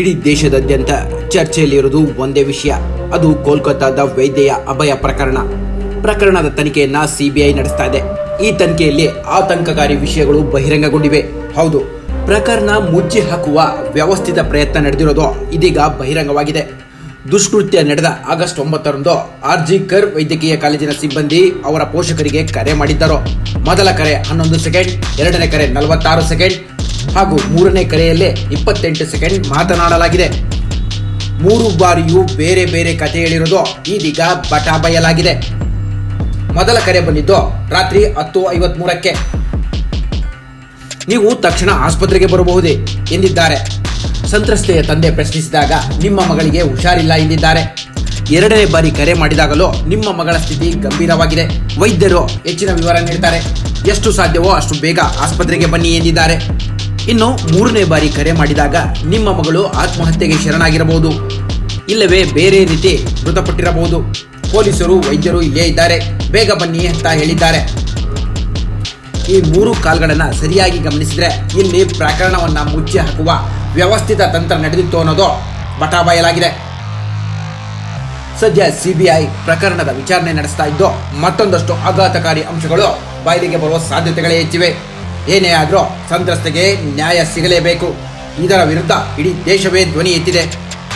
ಇಡೀ ದೇಶದಾದ್ಯಂತ ಚರ್ಚೆಯಲ್ಲಿರುವುದು ಒಂದೇ ವಿಷಯ. ಅದು ಕೋಲ್ಕತ್ತಾದ ವೈದ್ಯೆಯ ಅಭಯ ಪ್ರಕರಣ. ಪ್ರಕರಣದ ತನಿಖೆಯನ್ನ ಸಿಬಿಐ ನಡೆಸ್ತಾ ಇದೆ. ಈ ತನಿಖೆಯಲ್ಲಿ ಆತಂಕಕಾರಿ ವಿಷಯಗಳು ಬಹಿರಂಗಗೊಂಡಿವೆ. ಹೌದು, ಪ್ರಕರಣ ಮುಚ್ಚಿ ಹಾಕುವ ವ್ಯವಸ್ಥಿತ ಪ್ರಯತ್ನ ನಡೆದಿರೋದು ಇದೀಗ ಬಹಿರಂಗವಾಗಿದೆ. ದುಷ್ಕೃತ್ಯ ನಡೆದ ಆಗಸ್ಟ್ ಒಂಬತ್ತರಂದು ಆರ್ಜಿ ಕರ್ ವೈದ್ಯಕೀಯ ಕಾಲೇಜಿನ ಸಿಬ್ಬಂದಿ ಅವರ ಪೋಷಕರಿಗೆ ಕರೆ ಮಾಡಿದ್ದರು. ಮೊದಲ ಕರೆ ಹನ್ನೊಂದು ಸೆಕೆಂಡ್, ಎರಡನೇ ಕರೆ ನಲವತ್ತಾರು ಸೆಕೆಂಡ್ ಹಾಗೂ ಮೂರನೇ ಕರೆಯಲ್ಲೇ ಇಪ್ಪತ್ತೆಂಟು ಸೆಕೆಂಡ್ ಮಾತನಾಡಲಾಗಿದೆ. ಮೂರು ಬಾರಿಯೂ ಬೇರೆ ಬೇರೆ ಕಥೆ ಹೇಳಿರೋದು ಇದೀಗ ಬಟ ಬಯಲಾಗಿದೆ. ಮೊದಲ ಕರೆ ಬಂದಿದ್ದು ರಾತ್ರಿ ಹತ್ತು ಐವತ್ಮೂರಕ್ಕೆ. ನೀವು ತಕ್ಷಣ ಆಸ್ಪತ್ರೆಗೆ ಬರಬಹುದೇ ಎಂದಿದ್ದಾರೆ. ಸಂತ್ರಸ್ತೆಯ ತಂದೆ ಪ್ರಶ್ನಿಸಿದಾಗ ನಿಮ್ಮ ಮಗಳಿಗೆ ಹುಷಾರಿಲ್ಲ ಎಂದಿದ್ದಾರೆ. ಎರಡನೇ ಬಾರಿ ಕರೆ ಮಾಡಿದಾಗಲೂ ನಿಮ್ಮ ಮಗಳ ಸ್ಥಿತಿ ಗಂಭೀರವಾಗಿದೆ. ವೈದ್ಯರು ಹೆಚ್ಚಿನ ವಿವರ ನೀಡ್ತಾರೆ. ಎಷ್ಟು ಸಾಧ್ಯವೋ ಅಷ್ಟು ಬೇಗ ಆಸ್ಪತ್ರೆಗೆ ಬನ್ನಿ ಎಂದಿದ್ದಾರೆ. ಇನ್ನು ಮೂರನೇ ಬಾರಿ ಕರೆ ಮಾಡಿದಾಗ ನಿಮ್ಮ ಮಗಳು ಆತ್ಮಹತ್ಯೆಗೆ ಶರಣಾಗಿರಬಹುದು. ಇಲ್ಲವೇ ಬೇರೆ ರೀತಿ ಮೃತಪಟ್ಟಿರಬಹುದು. ಪೊಲೀಸರು, ವೈದ್ಯರು ಇಲ್ಲೇ ಇದ್ದಾರೆ. ಬೇಗ ಬನ್ನಿ ಅಂತ ಹೇಳಿದ್ದಾರೆ. ಈ ಮೂರು ಕಾಲ್ಗಳನ್ನು ಸರಿಯಾಗಿ ಗಮನಿಸಿದ್ರೆ ಇಲ್ಲಿ ಪ್ರಕರಣವನ್ನು ಮುಚ್ಚಿ ಹಾಕುವ ವ್ಯವಸ್ಥಿತ ತಂತ್ರ ನಡೆದಿತ್ತು ಅನ್ನೋದು ಬಟಾಬಾಯಲಾಗಿದೆ ಸದ್ಯ ಸಿಬಿಐ ಪ್ರಕರಣದ ವಿಚಾರಣೆ ನಡೆಸ್ತಾ ಇದ್ದು ಮತ್ತೊಂದಷ್ಟು ಆಘಾತಕಾರಿ ಅಂಶಗಳು ಬಯಲಿಗೆ ಬರುವ ಸಾಧ್ಯತೆಗಳೇ ಹೆಚ್ಚಿವೆ. ಏನೇ ಆದರೂ ಸಂತ್ರಸ್ತೆಗೆ ನ್ಯಾಯ ಸಿಗಲೇಬೇಕು. ಇದರ ವಿರುದ್ಧ ಇಡೀ ದೇಶವೇ ಧ್ವನಿ ಎತ್ತಿದೆ.